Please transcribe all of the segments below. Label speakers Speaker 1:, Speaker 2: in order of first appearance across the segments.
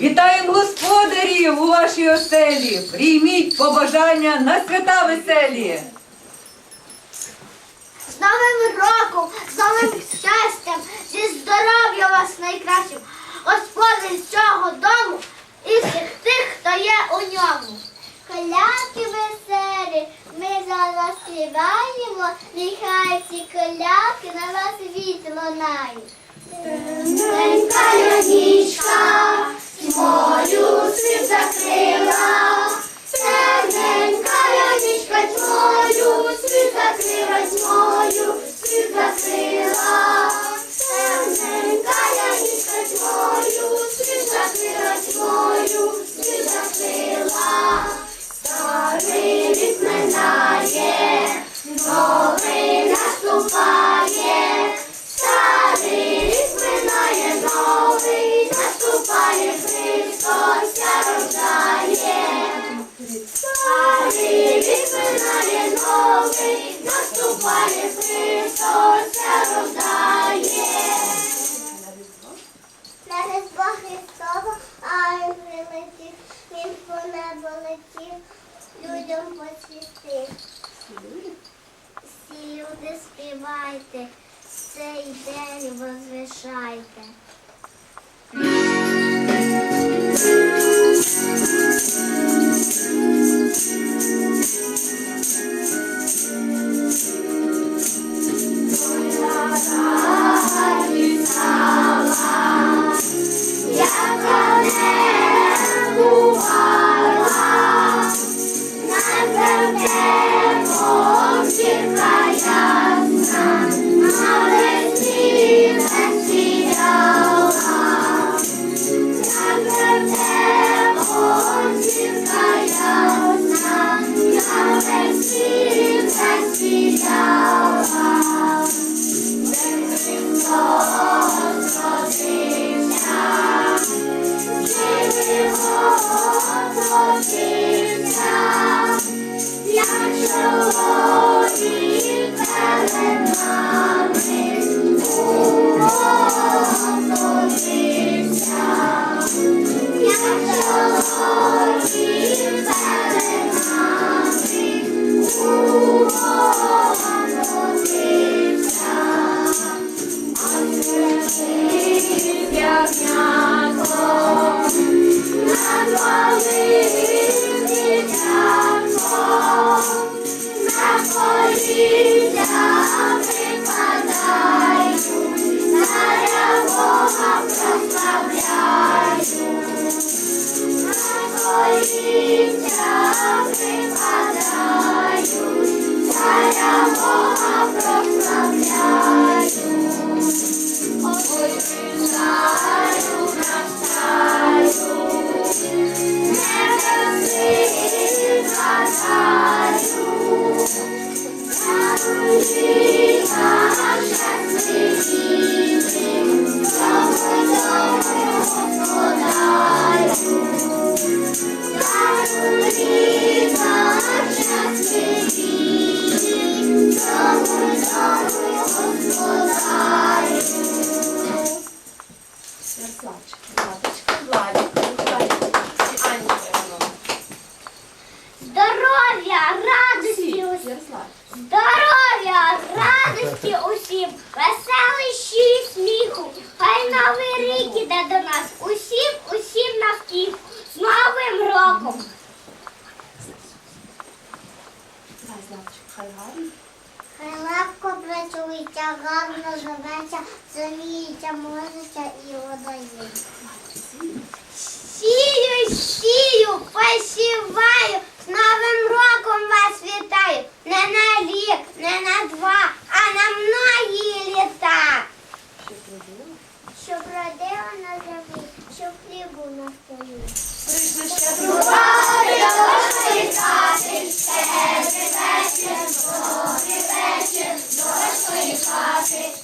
Speaker 1: Вітаємо господарів у вашій оселі. Прийміть побажання на свята веселі.
Speaker 2: З Новим роком, з новим щастям, зі здоров'я вас найкращим, Господи з цього дому і всіх тих, хто є у ньому. Коляки веселі, ми за вас співаємо, нехай ці коляки на вас віт лунають. Тенька нічка, тьмою світ закрила, Темненька нічка, мою, світ закрила, мою, світ закрила. Рік новий наступає, Христос ся рождає. На Різдво Христова, ай прилетів, він по небу летів, людям посвітив. Всі люди співайте, цей день возвишайте. Здоров'я, радості усім, веселищі і сміху. Хай новий рік іде до нас. Усім, усім на втіху. З Новим роком!
Speaker 3: Давай, Златочка, хай гарно.
Speaker 2: Хай легко працюється, гарно живеться, зуміється, можеться і водає. Сію, сію, посіваю, з Новим роком вас вітаю не на два, а на многі літа. Щоб родила на землі, щоб хлібу на столі.
Speaker 3: Прийшли ще
Speaker 2: друга, літати, ще вечір, зорі вечір, дощ хати.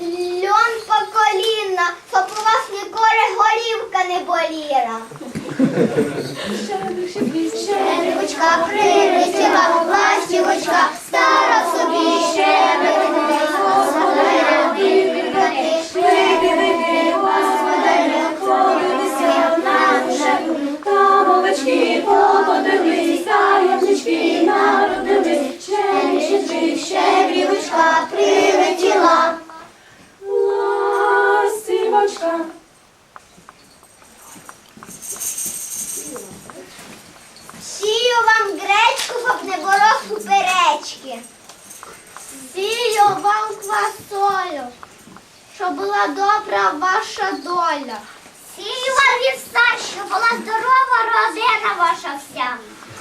Speaker 2: льон по коліна, щоб у вас ніколи горівка не боліла. Щебечка прилетіла, ластівочка, вам квасолю, щоб була добра ваша доля. Сію вам вівса, щоб була здорова родина ваша вся.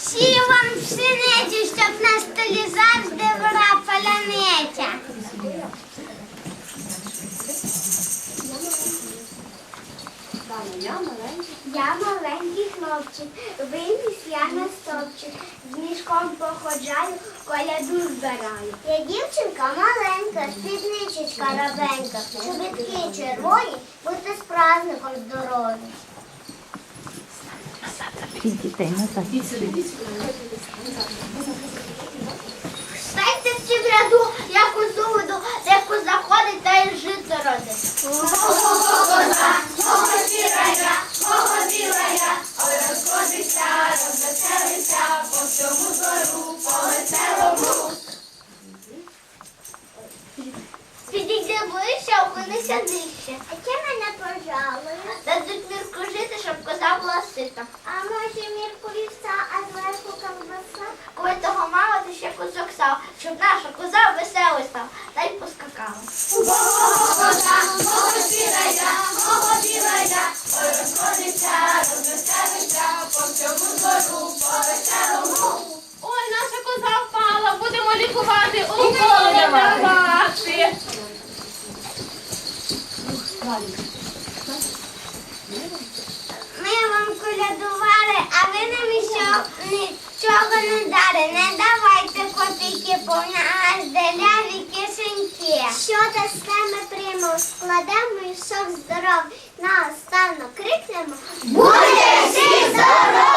Speaker 2: Сію вам пшеницю, щоб на столі завжди була паляниця. Я маленький хлопчик, виніс я на стовпчик, з мішком походжаю, коляду збираю. Я дівчинка маленька, спідничечка рабенька, чобітки червоні, будьте з праздником здорові. Станьте всі в ряду, я козу веду, де коза ходить, та й жито родить. Сита. А може мірку вівса, а зверху ковбаса? Коли того мало, ти ще козок сав, щоб наша коза веселий став, та й поскакала. Що ми приймемо, складемо мішок здоров. на останок крикнемо. Буде здорові!
Speaker 4: Дякую.